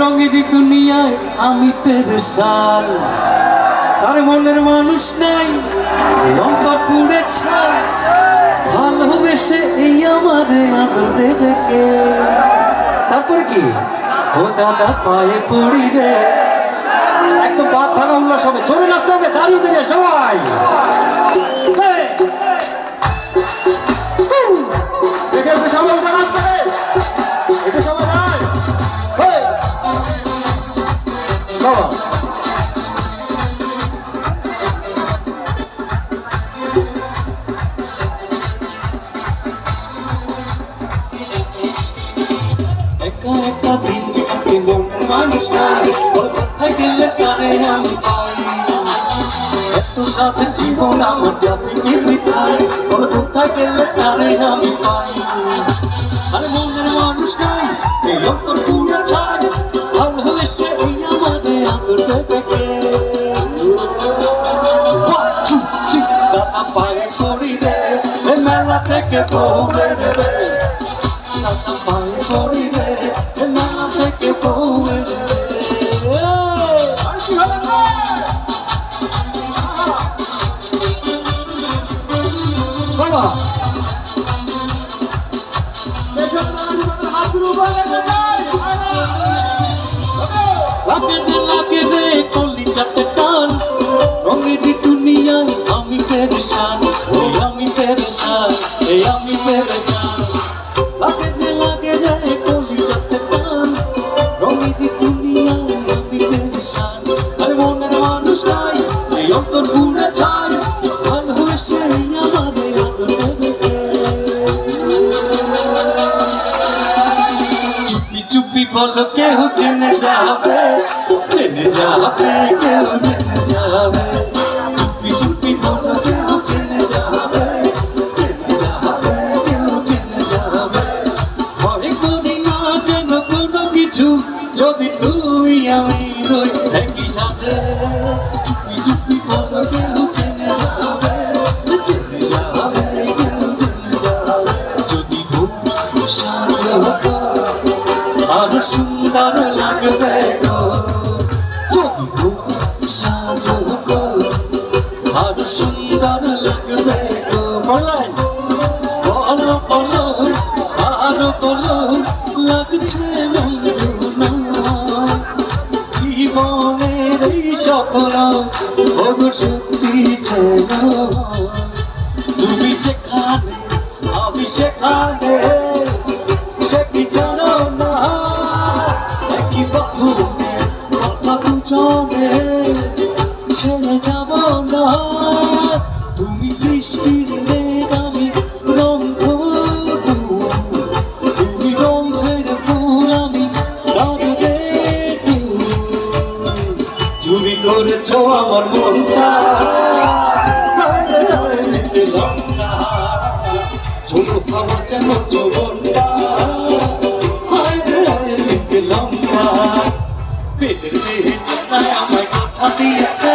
রঙের দুনিয়ায় আমি পেরেশান। আর মনের মানুষ নাই লঙ্কা পুড়ে ছাই। ভালোবেসে এই আমার আদর দেবে কে? তারপরে কি? ও দাদা পায়ে পড়ি রে। একদম বাদ ভাঙা উল্লাস হবে। চলে নাচতে হবে, দাঁড়িয়ে দাঁড়িয়ে সবাই। কাটে মনের মানুষ নাই ওর কোথায় গেলে তারে আমি পাই এত সাথে জীবন আমার যাবে এমনিতাই ওর কোথায় গেলে তারে আমি পাই আর মনের মানুষ নাই, এই অন্তর পুরো ছাই ভালোবেসে এই আমাদের আদর দেবে কে? দাদা পায়ে পড়ি রে মেলা থেকে পৌঁছে দেবে। দাদা পায়ে পড়ি রে মেলা থেকে আর কি হলো বাবা। লাগে রে লাগে রে কলি যাতে টান রঙের দুনিয়ায় আমি পেরেশান আমি পেরেশান আমি পেরেশান বলো কেউ জেনে যাবে জেনে যাবে, কেউ জেনে যাবে। চুপি চুপি বলো কেউ জেনে যাবে জেনে যাবে, কেউ জেনে যাবে। ভয় করি না যেন কোনো কিছু, যদি তুই আমি রই একই সাথে। চুপি চুপি বলো কেউ জেনে যাবে। জীবনের এই স্বপ্ন ওগো সত্যি ছিল তুমি যেখানে আমি সেখানে। করেছ আমার মনটা হায় হায় ছোট খাওয়া যেন চোরটা হায় হায় আমায় কথা দিয়েছে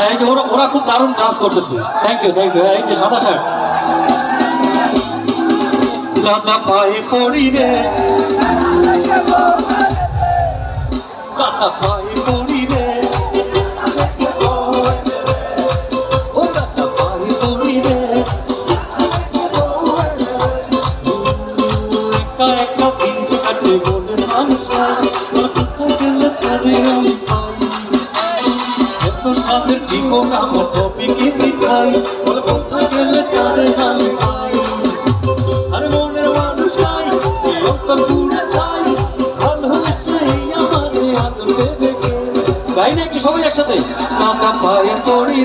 হ্যাঁ এই যে ওরা ওরা খুব দারুণ ডান্স করতেছে। থ্যাংক ইউ থ্যাংক ইউ এই যে সাদা শার্ট দাদা পায়ে পড়ি রে। দাদা পায়ে পড়ি রে। একা একা আমার ছবি কিনে খাই বলে কোথায় গেলে তারে আমি পাই। আর মনের মানুষ সবাই একসাথে? মাথা পায়ে পড়ি